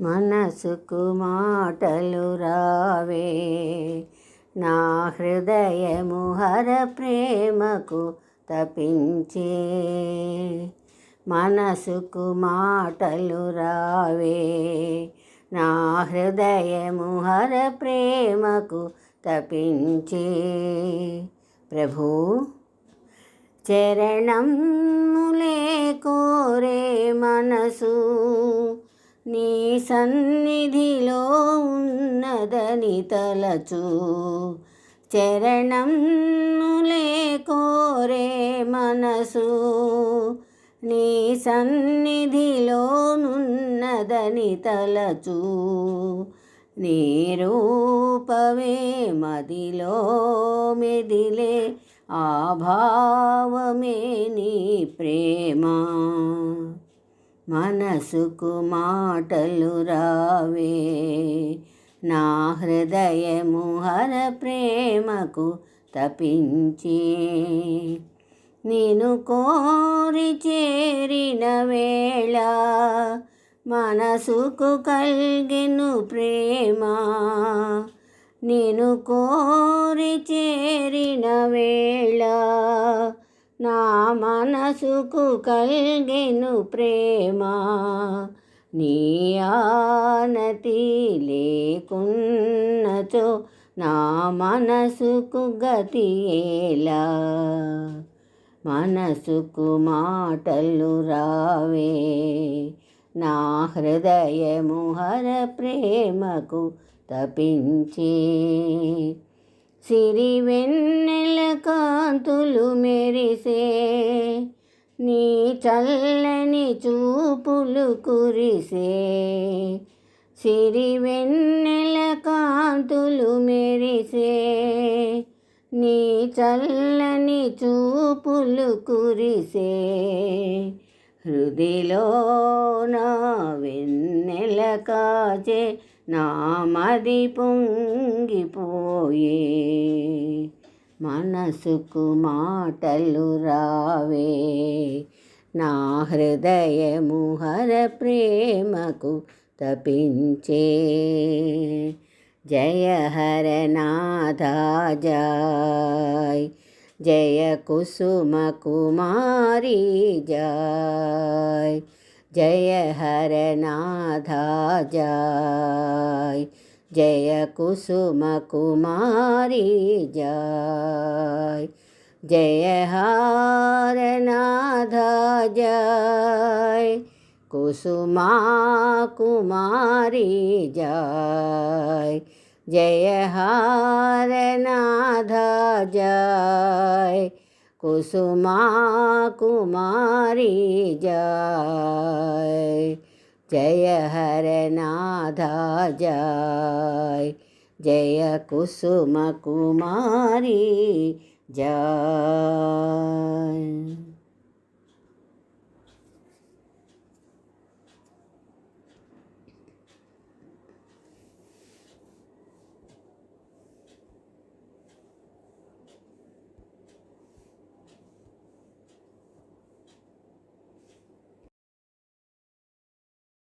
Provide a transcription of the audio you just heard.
మనసుకు మాటలు రావే. నా హృదయము హర ప్రేమకు తపించే. మనసుకు మాటలు రావే. నా హృదయము హర ప్రేమకు తపించే. ప్రభు చరణములే కోరే మనసు. నీ సన్నిధిలో ఉన్నదని తలచు చరణంలే కోరే మనసు. నీ సన్నిధిలో నున్నదని తలచు నీ రూపమే మదిలో మెదిలే ఆభావమే నీ ప్రేమ. మనసుకు మాటలు రావే. నా హృదయము హర ప్రేమకు తపించి. నేను కోరి చేరిన వేళ మనసుకు కలిగెను ప్రేమ. నేను కోరి చేరిన వేళ నా మనసుకు కలిగెను ప్రేమ. నీ ఆనతి లేకున్నచో నా మనసుకు గతి ఎలా? మనసుకు మాటలు రావే. నా హృదయము హర ప్రేమకు తపించే. సిరి వెన్నెలకు కాంతులు మెరిసే నీ చల్లని చూపులు కురిసే. సిరి వెన్నెల కాంతులు మెరిసే నీ చల్లని చూపులు కురిసే. హృదిలో నా వెన్నెల కాచే నా మది పొంగిపోయే. మనసుకు మాటలు రావే నా హృదయము హర ప్రేమకు తపించే జయ హర నాథ జాయ్ జయ కుసుమ కుమారి జాయ్ జయ హర నాథ జాయ్ जय कुसुमकुमारी जय। जय हारनाथ, जय। कुसुमा कुमारी, जय। जय हारनाथ, जय। कुसुमा कुमारी, जय। जय हर जय। जयकुसुम कुमारी ज